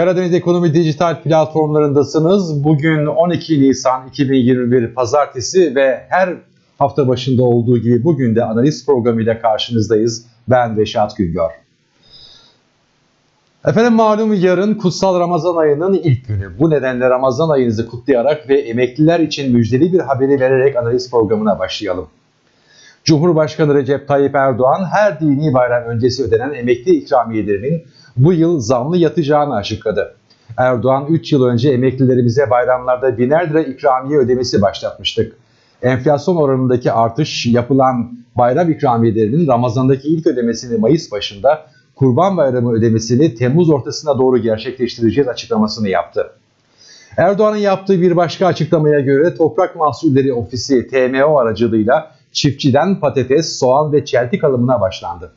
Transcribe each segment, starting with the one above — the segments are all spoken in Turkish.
Karadeniz Ekonomi Dijital platformlarındasınız. Bugün 12 Nisan 2021 Pazartesi ve her hafta başında olduğu gibi bugün de analiz programıyla karşınızdayız. Ben Reşat Güngör. Efendim malum yarın kutsal Ramazan ayının ilk günü. Bu nedenle Ramazan ayınızı kutlayarak ve emekliler için müjdeli bir haberi vererek analiz programına başlayalım. Cumhurbaşkanı Recep Tayyip Erdoğan her dini bayram öncesi ödenen emekli ikramiyelerinin bu yıl zamlı yatacağını açıkladı. Erdoğan 3 yıl önce emeklilerimize bayramlarda biner lira ikramiye ödemesi başlatmıştık. Enflasyon oranındaki artış yapılan bayram ikramiyelerinin Ramazan'daki ilk ödemesini Mayıs başında, Kurban Bayramı ödemesini Temmuz ortasına doğru gerçekleştireceğiz açıklamasını yaptı. Erdoğan'ın yaptığı bir başka açıklamaya göre Toprak Mahsulleri Ofisi TMO aracılığıyla çiftçiden patates, soğan ve çeltik alımına başlandı.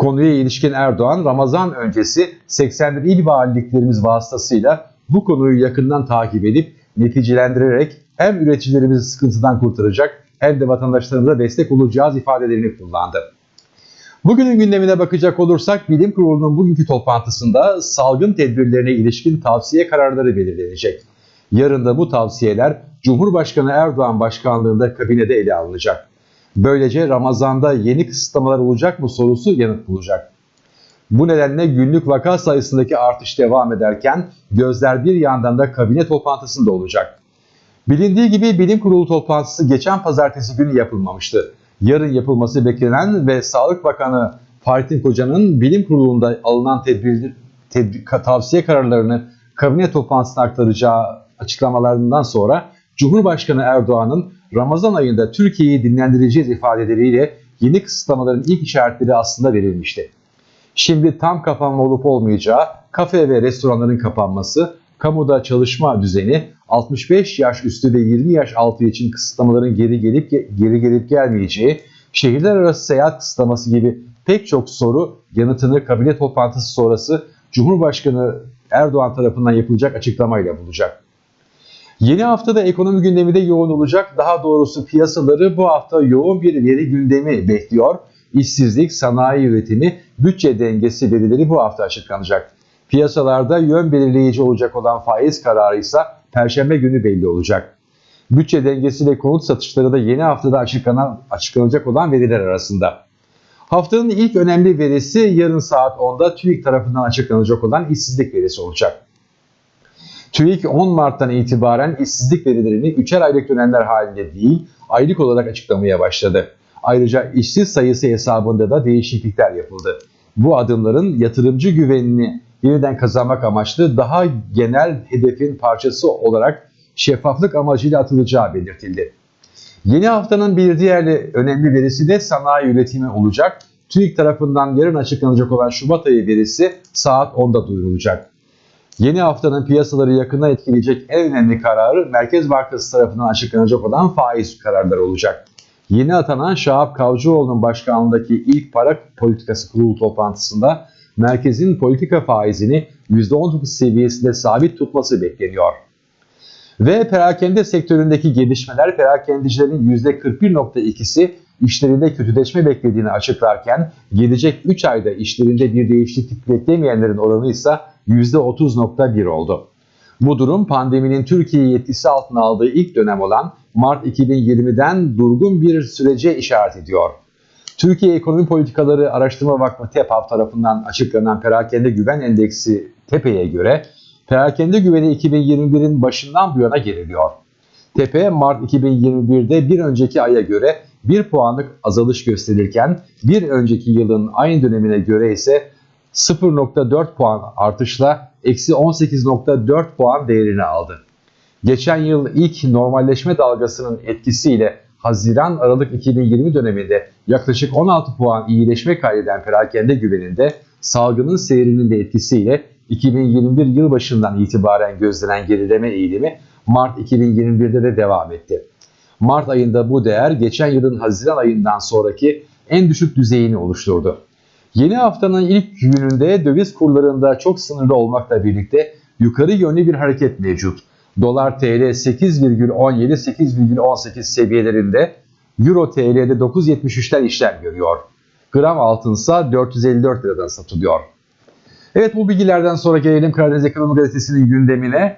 Konuya ilişkin Erdoğan, Ramazan öncesi 81 il valiliklerimiz vasıtasıyla bu konuyu yakından takip edip neticelendirerek hem üreticilerimizi sıkıntıdan kurtaracak hem de vatandaşlarımıza destek olacağız ifadelerini kullandı. Bugünün gündemine bakacak olursak Bilim Kurulu'nun bugünkü toplantısında salgın tedbirlerine ilişkin tavsiye kararları belirlenecek. Yarın da bu tavsiyeler Cumhurbaşkanı Erdoğan başkanlığında kabinede ele alınacak. Böylece Ramazan'da yeni kısıtlamalar olacak mı sorusu yanıt bulacak. Bu nedenle günlük vaka sayısındaki artış devam ederken gözler bir yandan da kabine toplantısında olacak. Bilindiği gibi bilim kurulu toplantısı geçen pazartesi günü yapılmamıştı. Yarın yapılması beklenen ve Sağlık Bakanı Fahrettin Koca'nın bilim kurulunda alınan tedbir, tedbir, tavsiye kararlarını kabine toplantısına aktaracağı açıklamalarından sonra Cumhurbaşkanı Erdoğan'ın Ramazan ayında Türkiye'yi dinlendireceğiz ifadeleriyle yeni kısıtlamaların ilk işaretleri aslında verilmişti. Şimdi tam kapanma olup olmayacağı, kafe ve restoranların kapanması, kamuda çalışma düzeni, 65 yaş üstü ve 20 yaş altı için kısıtlamaların geri gelip geri gelip gelmeyeceği, şehirler arası seyahat kısıtlaması gibi pek çok soru yanıtını kabine toplantısı sonrası Cumhurbaşkanı Erdoğan tarafından yapılacak açıklamayla bulacak. Yeni haftada ekonomi gündemi de yoğun olacak. Daha doğrusu piyasaları bu hafta yoğun bir veri gündemi bekliyor. İşsizlik, sanayi üretimi, bütçe dengesi verileri bu hafta açıklanacak. Piyasalarda yön belirleyici olacak olan faiz kararı ise Perşembe günü belli olacak. Bütçe dengesi ve konut satışları da yeni haftada açıklanan, açıklanacak olan veriler arasında. Haftanın ilk önemli verisi yarın saat 10'da TÜİK tarafından açıklanacak olan işsizlik verisi olacak. TÜİK 10 Mart'tan itibaren işsizlik verilerini üçer aylık dönemler halinde değil, aylık olarak açıklamaya başladı. Ayrıca işsiz sayısı hesabında da değişiklikler yapıldı. Bu adımların yatırımcı güvenini yeniden kazanmak amaçlı daha genel hedefin parçası olarak şeffaflık amacıyla atılacağı belirtildi. Yeni haftanın bir diğer önemli verisi de sanayi üretimi olacak. TÜİK tarafından yarın açıklanacak olan Şubat ayı verisi saat 10'da duyurulacak. Yeni haftanın piyasaları yakına etkileyecek en önemli kararı Merkez Bankası tarafından açıklanacak olan faiz kararları olacak. Yeni atanan Şahap Kavcıoğlu'nun başkanlığındaki ilk para politikası kurulu toplantısında merkezin politika faizini %19 seviyesinde sabit tutması bekleniyor. Ve perakende sektöründeki gelişmeler perakendicilerin %41.2'si işlerinde kötüleşme beklediğini açıklarken gelecek 3 ayda işlerinde bir değişiklik beklemeyenlerin oranı ise %30.1 oldu. Bu durum pandeminin Türkiye'yi etkisi altına aldığı ilk dönem olan Mart 2020'den durgun bir sürece işaret ediyor. Türkiye Ekonomi Politikaları Araştırma Vakfı TEPAV tarafından açıklanan Perakende Güven Endeksi TEPE'ye göre perakende güveni 2021'in başından bu yana geriliyor. TEPE Mart 2021'de bir önceki aya göre 1 puanlık azalış gösterirken bir önceki yılın aynı dönemine göre ise 0.4 puan artışla eksi 18.4 puan değerini aldı. Geçen yıl ilk normalleşme dalgasının etkisiyle Haziran-Aralık 2020 döneminde yaklaşık 16 puan iyileşme kaydeden perakende güveninde salgının seyrinin de etkisiyle 2021 yıl başından itibaren gözlenen gerileme eğilimi Mart 2021'de de devam etti. Mart ayında bu değer geçen yılın Haziran ayından sonraki en düşük düzeyini oluşturdu. Yeni haftanın ilk gününde döviz kurlarında çok sınırlı olmakla birlikte yukarı yönlü bir hareket mevcut. Dolar TL 8,17-8,18 seviyelerinde, Euro TL'de 9.73'ten işlem görüyor. Gram altınsa 454 liradan satılıyor. Evet bu bilgilerden sonra gelelim Karadeniz Ekonomi Gazetesi'nin gündemine.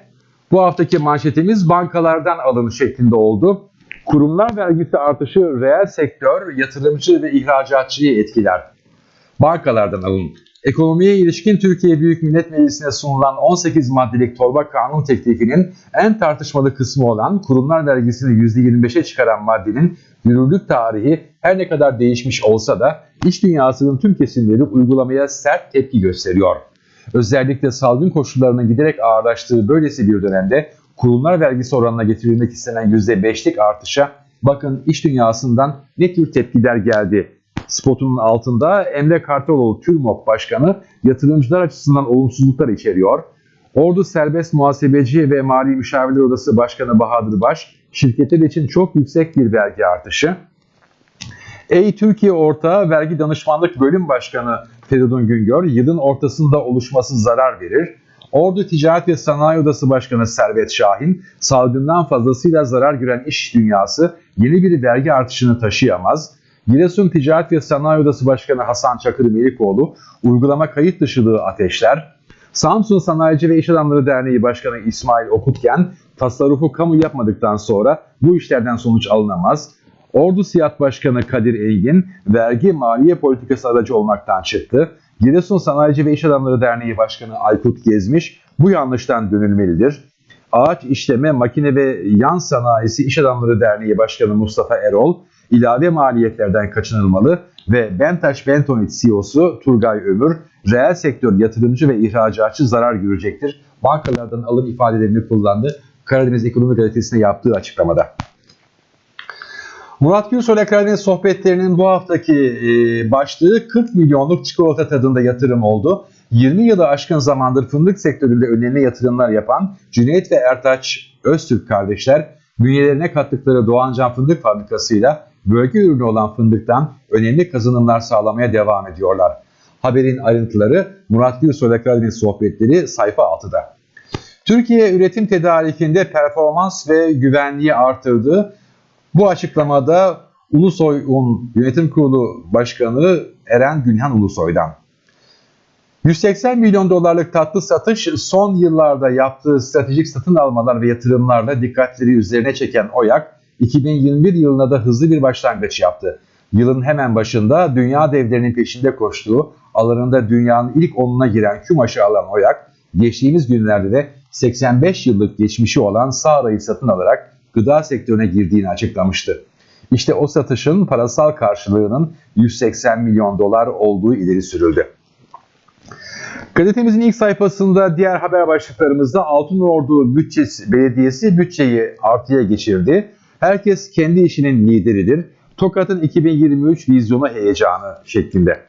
Bu haftaki manşetimiz bankalardan alın şeklinde oldu. Kurumlar vergisi artışı reel sektör, yatırımcı ve ihracatçıyı etkiler. Bankalardan alın. Ekonomiye ilişkin Türkiye Büyük Millet Meclisi'ne sunulan 18 maddelik torba kanun teklifinin en tartışmalı kısmı olan kurumlar vergisini %25'e çıkaran maddenin yürürlük tarihi her ne kadar değişmiş olsa da iş dünyasının tüm kesimleri uygulamaya sert tepki gösteriyor. Özellikle salgın koşullarının giderek ağırlaştığı böylesi bir dönemde kurumlar vergisi oranına getirilmek istenen %5'lik artışa bakın iş dünyasından ne tür tepkiler geldi spotunun altında Emre Kartaloğlu TÜRMOP Başkanı yatırımcılar açısından olumsuzluklar içeriyor. Ordu Serbest Muhasebeci ve Mali Müşavirler Odası Başkanı Bahadır Baş, şirketler için çok yüksek bir vergi artışı. Ey Türkiye Ortağı Vergi Danışmanlık Bölüm Başkanı Feridun Güngör, yılın ortasında oluşması zarar verir. Ordu Ticaret ve Sanayi Odası Başkanı Servet Şahin, salgından fazlasıyla zarar gören iş dünyası yeni bir vergi artışını taşıyamaz. Giresun Ticaret ve Sanayi Odası Başkanı Hasan Çakır Melikoğlu, uygulama kayıt dışılığı ateşler. Samsun Sanayici ve İş Adamları Derneği Başkanı İsmail Okutken, tasarrufu kamu yapmadıktan sonra bu işlerden sonuç alınamaz. Ordu Siyat Başkanı Kadir Engin, vergi maliye politikası aracı olmaktan çıktı. Giresun Sanayici ve İş Adamları Derneği Başkanı Aykut Gezmiş, bu yanlıştan dönülmelidir. Ağaç İşleme, Makine ve Yan Sanayisi İş Adamları Derneği Başkanı Mustafa Erol, ilave maliyetlerden kaçınılmalı ve Bentaş Bentonit CEO'su Turgay Ömür, reel sektör yatırımcı ve ihracatçı zarar görecektir. Bankalardan alım ifadelerini kullandı. Karadeniz Ekonomi Gazetesi'ne yaptığı açıklamada. Murat Gürsoy'la Karadeniz sohbetlerinin bu haftaki e, başlığı 40 milyonluk çikolata tadında yatırım oldu. 20 yılı aşkın zamandır fındık sektöründe önemli yatırımlar yapan Cüneyt ve Ertaç Öztürk kardeşler bünyelerine kattıkları Doğancan Fındık Fabrikası'yla bölge ürünü olan fındıktan önemli kazanımlar sağlamaya devam ediyorlar. Haberin ayrıntıları Murat Gülsoy'la Karadeniz sohbetleri sayfa 6'da. Türkiye üretim tedarikinde performans ve güvenliği artırdı. Bu açıklamada Ulusoy Un Yönetim Kurulu Başkanı Eren Günhan Ulusoy'dan. 180 milyon dolarlık tatlı satış son yıllarda yaptığı stratejik satın almalar ve yatırımlarla dikkatleri üzerine çeken OYAK, 2021 yılına da hızlı bir başlangıç yaptı. Yılın hemen başında dünya devlerinin peşinde koştuğu, alanında dünyanın ilk onuna giren Kümaş'ı alan OYAK, geçtiğimiz günlerde de 85 yıllık geçmişi olan Sara'yı satın alarak gıda sektörüne girdiğini açıklamıştı. İşte o satışın parasal karşılığının 180 milyon dolar olduğu ileri sürüldü. Gazetemizin ilk sayfasında diğer haber başlıklarımızda Altınordu Bütçesi Belediyesi bütçeyi artıya geçirdi. Herkes kendi işinin lideridir. Tokat'ın 2023 vizyonu heyecanı şeklinde.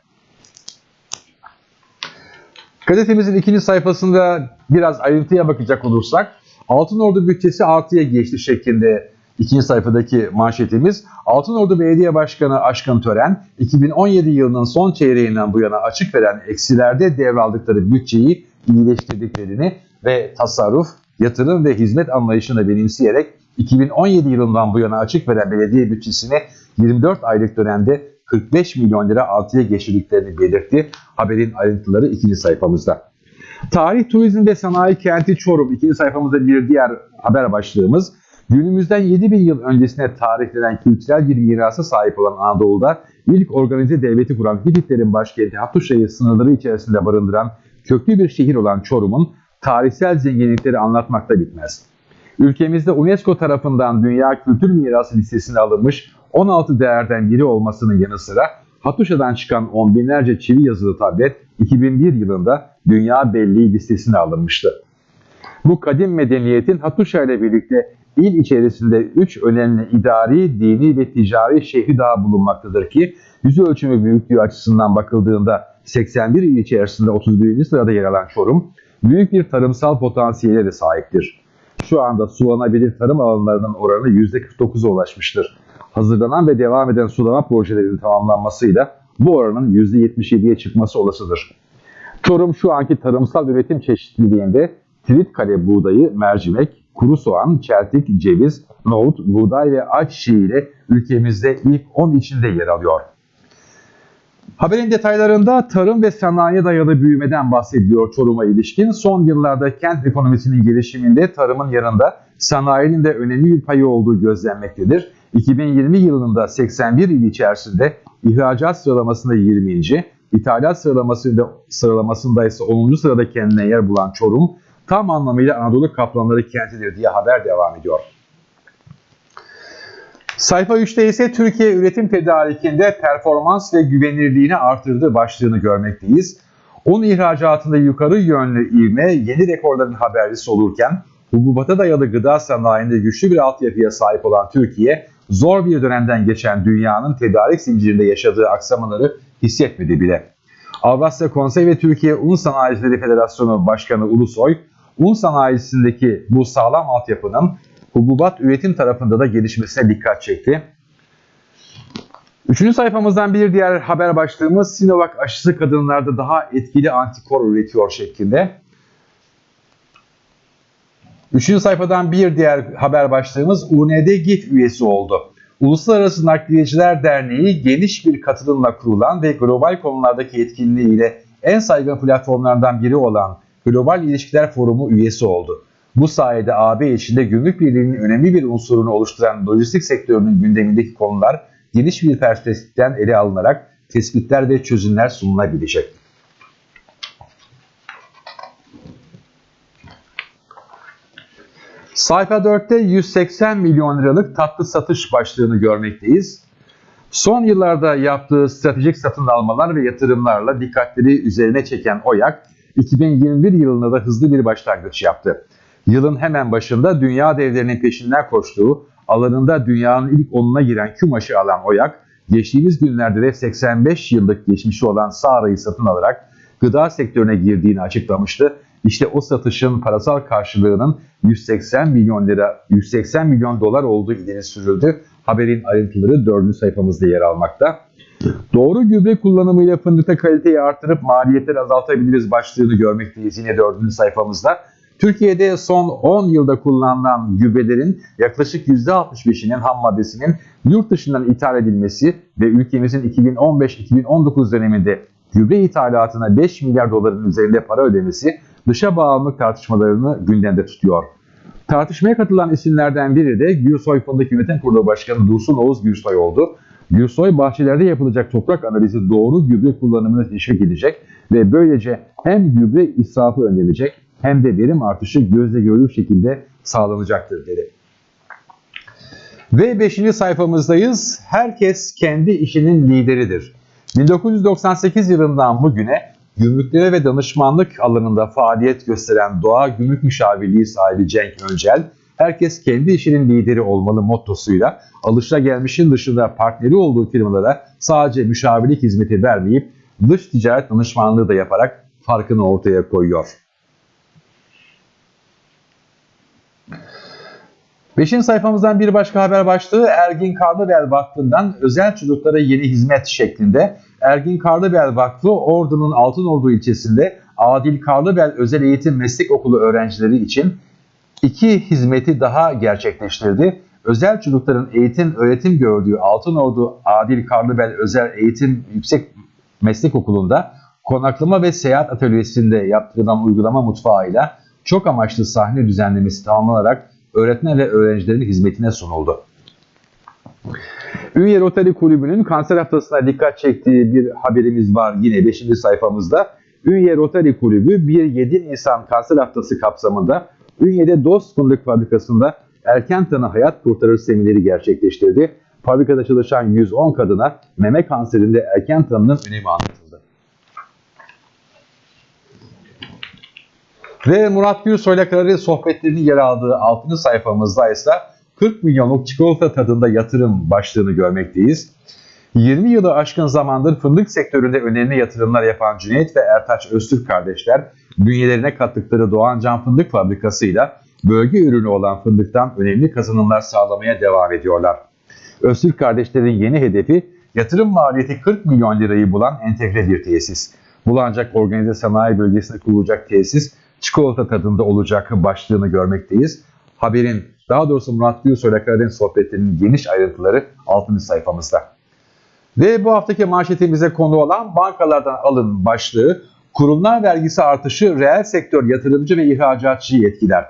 Gazetemizin ikinci sayfasında biraz ayrıntıya bakacak olursak Altınordu bütçesi artıya geçti şeklinde ikinci sayfadaki manşetimiz. Altınordu Belediye Başkanı Aşkın Tören 2017 yılının son çeyreğinden bu yana açık veren eksilerde devraldıkları bütçeyi iyileştirdiklerini ve tasarruf, yatırım ve hizmet anlayışını benimseyerek 2017 yılından bu yana açık veren belediye bütçesine 24 aylık dönemde 45 milyon lira artıya geçirdiklerini belirtti. Haberin ayrıntıları ikinci sayfamızda. Tarih, Turizm ve Sanayi Kenti Çorum ikinci sayfamızda bir diğer haber başlığımız. Günümüzden 7000 yıl öncesine tarihlenen kültürel bir mirasa sahip olan Anadolu'da ilk organize devleti kuran Hititlerin başkenti Hattuşa'yı sınırları içerisinde barındıran köklü bir şehir olan Çorum'un tarihsel zenginlikleri anlatmakta bitmez. Ülkemizde UNESCO tarafından Dünya Kültür Mirası listesine alınmış 16 değerden biri olmasının yanı sıra Hattuşa'dan çıkan on binlerce çivi yazılı tablet 2001 yılında Dünya Belleği listesine alınmıştı. Bu kadim medeniyetin Hattuşa ile birlikte il içerisinde 3 önemli idari, dini ve ticari şehri daha bulunmaktadır ki yüz ölçümü büyüklüğü açısından bakıldığında 81 il içerisinde 31. sırada yer alan Çorum, büyük bir tarımsal potansiyele de sahiptir. Şu anda sulanabilir tarım alanlarının oranı %49'a ulaşmıştır. Hazırlanan ve devam eden sulama projelerinin tamamlanmasıyla bu oranın %77'ye çıkması olasıdır. Çorum şu anki tarımsal üretim çeşitliliğinde Tritkale buğdayı, mercimek, kuru soğan, çeltik, ceviz, nohut, buğday ve ayçiçeği ile ülkemizde ilk 10 içinde yer alıyor. Haberin detaylarında tarım ve sanayi dayalı büyümeden bahsediliyor Çorum'a ilişkin. Son yıllarda kent ekonomisinin gelişiminde tarımın yanında sanayinin de önemli bir payı olduğu gözlenmektedir. 2020 yılında 81 il içerisinde ihracat sıralamasında 20. İthalat sıralamasında, sıralamasında ise 10. sırada kendine yer bulan Çorum, tam anlamıyla Anadolu kaplanları kentidir diye haber devam ediyor. Sayfa 3'te ise Türkiye üretim tedarikinde performans ve güvenirliğini artırdığı başlığını görmekteyiz. Un ihracatında yukarı yönlü ivme yeni rekorların habercisi olurken hububata dayalı gıda sanayinde güçlü bir altyapıya sahip olan Türkiye, zor bir dönemden geçen dünyanın tedarik zincirinde yaşadığı aksamaları hissetmedi bile. Avrasya Konsey ve Türkiye Un Sanayicileri Federasyonu Başkanı Ulusoy, un sanayisindeki bu sağlam altyapının hububat üretim tarafında da gelişmesine dikkat çekti. Üçüncü sayfamızdan bir diğer haber başlığımız Sinovac aşısı kadınlarda daha etkili antikor üretiyor şeklinde. Üçüncü sayfadan bir diğer haber başlığımız UND GİF üyesi oldu. Uluslararası Nakliyeciler Derneği geniş bir katılımla kurulan ve global konulardaki etkinliğiyle en saygın platformlardan biri olan Global İlişkiler Forumu üyesi oldu. Bu sayede AB içinde gümrük birliğinin önemli bir unsurunu oluşturan lojistik sektörünün gündemindeki konular geniş bir perspektiften ele alınarak tespitler ve çözümler sunulabilecek. Sayfa 4'te 180 milyon liralık tatlı satış başlığını görmekteyiz. Son yıllarda yaptığı stratejik satın almalar ve yatırımlarla dikkatleri üzerine çeken OYAK, 2021 yılında da hızlı bir başlangıç yaptı. Yılın hemen başında dünya devlerinin peşinden koştuğu, alanında dünyanın ilk onuna giren Kümaş'ı alan OYAK, geçtiğimiz günlerde de 85 yıllık geçmişi olan Sara'yı satın alarak gıda sektörüne girdiğini açıklamıştı. İşte o satışın parasal karşılığının 180 milyon lira, 180 milyon dolar olduğu ileri sürüldü. Haberin ayrıntıları 4. sayfamızda yer almakta. Doğru gübre kullanımıyla fındıkta kaliteyi artırıp maliyetleri azaltabiliriz başlığını görmekteyiz yine 4. sayfamızda. Türkiye'de son 10 yılda kullanılan gübrelerin yaklaşık %65'inin ham maddesinin yurt dışından ithal edilmesi ve ülkemizin 2015-2019 döneminde gübre ithalatına 5 milyar doların üzerinde para ödemesi dışa bağımlılık tartışmalarını gündemde tutuyor. Tartışmaya katılan isimlerden biri de Gülsoy Fındık Yönetim Kurulu Başkanı Dursun Oğuz Gülsoy oldu. Gülsoy bahçelerde yapılacak toprak analizi doğru gübre kullanımını teşvik edecek ve böylece hem gübre israfı önlenecek hem de verim artışı gözle görülür şekilde sağlanacaktır dedi. Ve 5. sayfamızdayız. Herkes kendi işinin lideridir. 1998 yılından bugüne gümrüklere ve danışmanlık alanında faaliyet gösteren Doğa Gümrük Müşavirliği sahibi Cenk Öncel, herkes kendi işinin lideri olmalı mottosuyla alışılagelmişin dışında partneri olduğu firmalara sadece müşavirlik hizmeti vermeyip dış ticaret danışmanlığı da yaparak farkını ortaya koyuyor. Beşinci sayfamızdan bir başka haber başlığı Ergin Karlıbel Vakfı'ndan özel çocuklara yeni hizmet şeklinde. Ergin Karlıbel Vakfı Ordu'nun Altınordu ilçesinde Adil Karlıbel Özel Eğitim Meslek Okulu öğrencileri için iki hizmeti daha gerçekleştirdi. Özel çocukların eğitim öğretim gördüğü Altınordu Adil Karlıbel Özel Eğitim Yüksek Meslek Okulu'nda konaklama ve seyahat atölyesinde yaptırılan uygulama mutfağıyla çok amaçlı sahne düzenlemesi tamamlanarak öğretmen ve öğrencilerin hizmetine sunuldu. Ünye Rotary Kulübü'nün kanser haftasına dikkat çektiği bir haberimiz var yine 5. sayfamızda. Ünye Rotary Kulübü 1-7 Nisan kanser haftası kapsamında Ünye'de Dost Fındık Fabrikası'nda erken tanı hayat kurtarır semineri gerçekleştirdi. Fabrikada çalışan 110 kadına meme kanserinde erken tanının önemi anlatıldı. Ve Murat Gülsoy'la Kararı sohbetlerinin yer aldığı 6. sayfamızda ise 40 milyonluk çikolata tadında yatırım başlığını görmekteyiz. 20 yılı aşkın zamandır fındık sektöründe önemli yatırımlar yapan Cüneyt ve Ertaç Öztürk kardeşler, bünyelerine kattıkları Doğan Can Fındık Fabrikası'yla bölge ürünü olan fındıktan önemli kazanımlar sağlamaya devam ediyorlar. Öztürk kardeşlerin yeni hedefi yatırım maliyeti 40 milyon lirayı bulan entegre bir tesis. Bulancak Organize Sanayi Bölgesi'nde kurulacak tesis çikolata tadında olacak başlığını görmekteyiz. Haberin daha doğrusu Murat Gülsoy'la Karadeniz sohbetlerinin geniş ayrıntıları 6. sayfamızda. Ve bu haftaki manşetimize konu olan bankalardan alın başlığı kurumlar vergisi artışı reel sektör yatırımcı ve ihracatçıyı etkiler.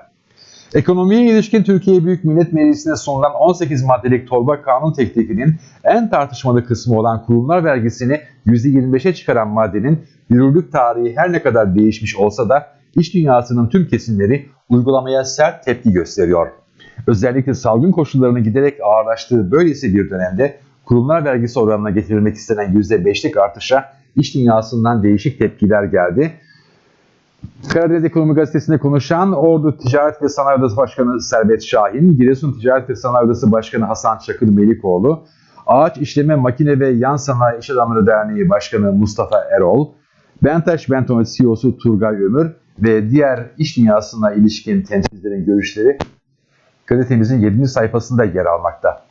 Ekonomiye ilişkin Türkiye Büyük Millet Meclisi'ne sunulan 18 maddelik torba kanun teklifinin en tartışmalı kısmı olan kurumlar vergisini %25'e çıkaran maddenin yürürlük tarihi her ne kadar değişmiş olsa da iş dünyasının tüm kesimleri uygulamaya sert tepki gösteriyor. Özellikle salgın koşullarının giderek ağırlaştığı böylesi bir dönemde kurumlar vergisi oranına getirilmek istenen %5'lik artışa iş dünyasından değişik tepkiler geldi. Karadeniz Ekonomi Gazetesi'nde konuşan Ordu Ticaret ve Sanayi Odası Başkanı Servet Şahin, Giresun Ticaret ve Sanayi Odası Başkanı Hasan Çakır Melikoğlu, Ağaç İşleme Makine ve Yan Sanayi İş Adamları Derneği Başkanı Mustafa Erol, Bentaş Benton CEO'su Turgay Ömür ve diğer iş dünyasına ilişkin temsilcilerin görüşleri gazetemizin 7. sayfasında yer almakta.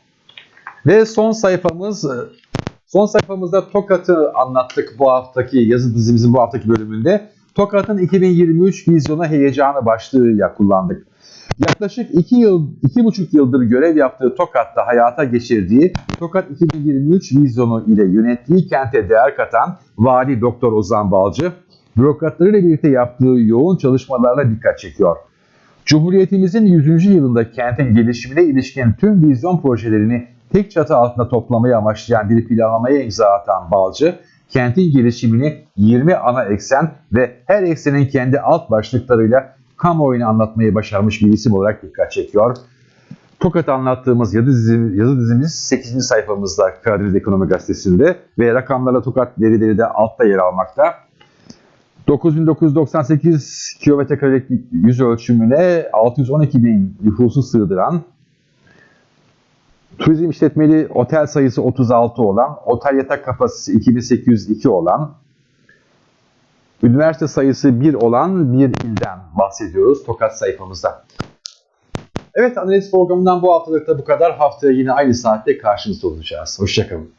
Ve son sayfamız, son sayfamızda Tokat'ı anlattık bu haftaki yazı dizimizin bu haftaki bölümünde. Tokat'ın 2023 vizyonu heyecanı başlığıyla kullandık. Yaklaşık 2 yıl, 2,5 yıldır görev yaptığı Tokat'ta hayata geçirdiği Tokat 2023 vizyonu ile yönettiği kente değer katan Vali Doktor Ozan Balcı, bürokratlarıyla birlikte yaptığı yoğun çalışmalarla dikkat çekiyor. Cumhuriyetimizin 100. yılında kentin gelişimine ilişkin tüm vizyon projelerini tek çatı altında toplamayı amaçlayan bir planlamaya imza atan Balcı, kentin gelişimini 20 ana eksen ve her eksenin kendi alt başlıklarıyla kamuoyuna anlatmayı başarmış bir isim olarak dikkat çekiyor. Tokat anlattığımız yazı dizimiz, yazı dizimiz 8. sayfamızda Karadeniz Ekonomi Gazetesi'nde ve rakamlarla Tokat verileri de altta yer almakta. 9998 kilometrekarelik yüz ölçümüne 612 bin nüfusu sığdıran, turizm işletmeli otel sayısı 36 olan, otel yatak kapasitesi 2802 olan, üniversite sayısı 1 olan bir ilden bahsediyoruz Tokat sayfamızda. Evet analiz programından bu haftalıkta bu kadar. Haftaya yine aynı saatte karşınızda olacağız. Hoşçakalın.